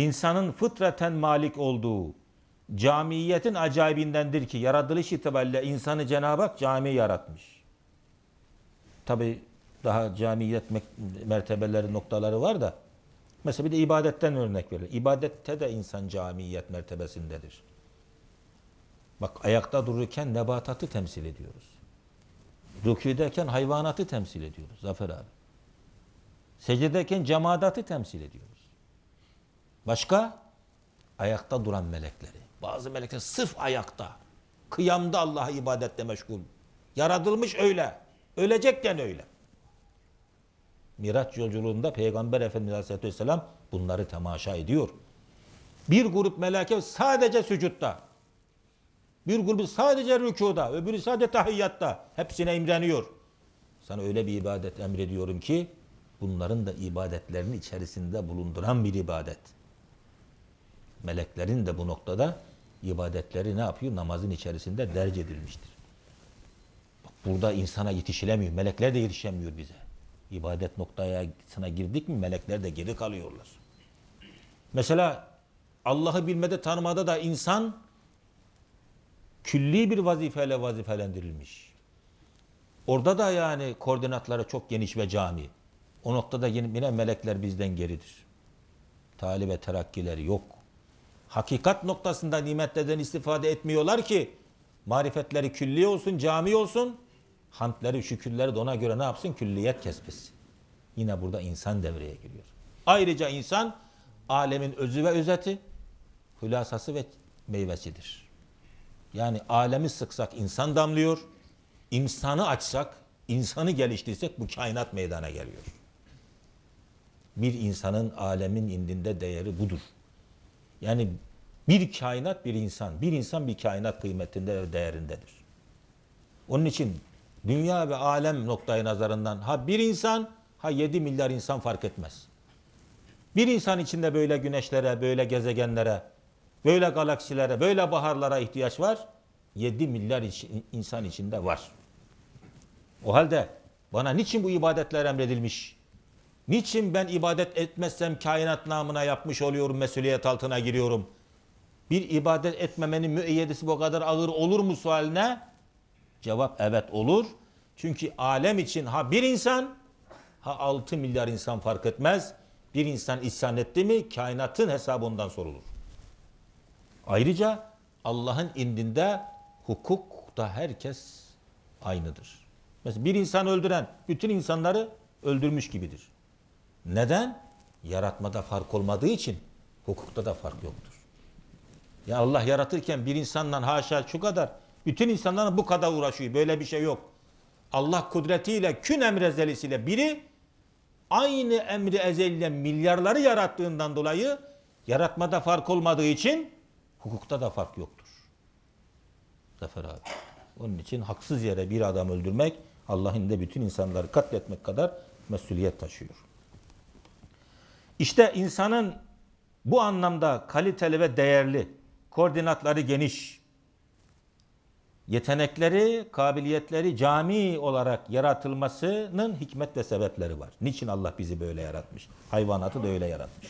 insanın fıtraten malik olduğu camiyetin acayibindendir ki yaratılış itibariyle insanı Cenab-ı Hak cami yaratmış. Tabi daha camiyet mertebeleri noktaları var da mesela bir de ibadetten örnek verir. İbadette de insan camiyet mertebesindedir. Bak ayakta dururken nebatatı temsil ediyoruz. Rükûdeyken hayvanatı temsil ediyoruz Zafer abi. Secdedeyken cemadatı temsil ediyoruz. Başka? Ayakta duran melekleri. Bazı melekler sırf ayakta. Kıyamda Allah'a ibadetle meşgul. Yaratılmış öyle. Ölecekken öyle. Miraç yolculuğunda Peygamber Efendimiz Aleyhisselatü Vesselam bunları temaşa ediyor. Bir grup meleke sadece sücutta. Bir grubu sadece rükuda, öbürü sadece tahiyyatta. Hepsine imreniyor. Sana öyle bir ibadet emrediyorum ki bunların da ibadetlerinin içerisinde bulunduran bir ibadet. Meleklerin de bu noktada ibadetleri ne yapıyor? Namazın içerisinde derc edilmiştir. Bak burada insana yetişilemiyor. Melekler de yetişemiyor bize. İbadet noktaya sana girdik mi melekler de geri kalıyorlar. Mesela Allah'ı bilmede tanımada da insan külli bir vazifeyle vazifelendirilmiş. Orada da yani koordinatları çok geniş ve cami. O noktada yine melekler bizden geridir. Tali ve terakkileri yok. Hakikat noktasında nimetlerden istifade etmiyorlar ki marifetleri külli olsun, cami olsun. Hamdleri, şükürleri de ona göre ne yapsın? Külliyet kesbetsin. Yine burada insan devreye giriyor. Ayrıca insan alemin özü ve özeti, hülasası ve meyvesidir. Yani alemi sıksak insan damlıyor. İnsanı açsak, insanı geliştirsek bu kainat meydana geliyor. Bir insanın alemin indinde değeri budur. Yani bir kainat bir insan, bir insan bir kainat kıymetinde ve değerindedir. Onun için dünya ve alem noktayı nazarından ha bir insan ha 7 milyar insan fark etmez. Bir insan içinde böyle güneşlere, böyle gezegenlere, böyle galaksilere, böyle baharlara ihtiyaç var. 7 milyar insan içinde var. O halde bana niçin bu ibadetler emredilmiş? Niçin ben ibadet etmezsem kainat namına yapmış oluyorum, mesuliyet altına giriyorum? Bir ibadet etmemenin müeyyidesi bu kadar ağır olur mu sualine? Cevap evet olur. Çünkü alem için ha bir insan ha 6 milyar insan fark etmez. Bir insan isyan etti mi kainatın hesabı ondan sorulur. Ayrıca Allah'ın indinde hukuk da herkes aynıdır. Mesela bir insan öldüren bütün insanları öldürmüş gibidir. Neden? Yaratmada fark olmadığı için hukukta da fark yoktur. Ya Allah yaratırken bir insanla haşa şu kadar bütün insanlarla bu kadar uğraşıyor. Böyle bir şey yok. Allah kudretiyle kün emri ezelisiyle biri aynı emri ezeliyle milyarları yarattığından dolayı yaratmada fark olmadığı için hukukta da fark yoktur. Zafer abi. Onun için haksız yere bir adam öldürmek Allah'ın da bütün insanları katletmek kadar mesuliyet taşıyor. İşte insanın bu anlamda kaliteli ve değerli, koordinatları geniş, yetenekleri, kabiliyetleri cami olarak yaratılmasının hikmet ve sebepleri var. Niçin Allah bizi böyle yaratmış? Hayvanatı da öyle yaratmış.